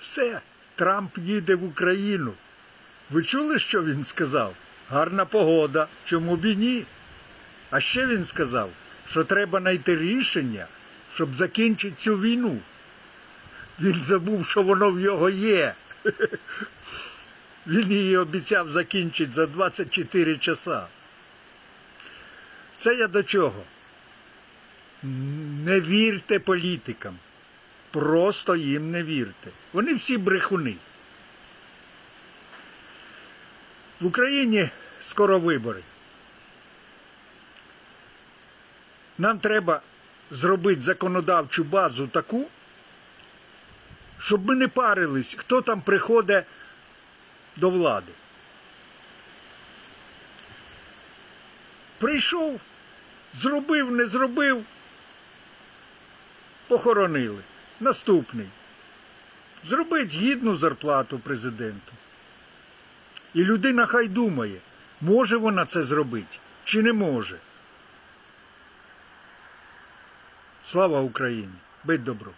Все, Трамп їде в Україну. Ви чули, що він сказав? Гарна погода, чому б і ні? А ще він сказав, що треба знайти рішення, щоб закінчити цю війну. Він забув, що воно в його є. Він її обіцяв закінчити за 24 часа. Це я до чого? Не вірте політикам. Просто їм не вірте. Вони всі брехуни. В Україні скоро вибори. Нам треба зробити законодавчу базу таку, щоб ми не парились, хто там приходить до влади. Прийшов, зробив, не зробив, похоронили. Наступний. Зробить гідну зарплату президенту. І людина хай думає, може вона це зробити чи не може. Слава Україні! Будь добро!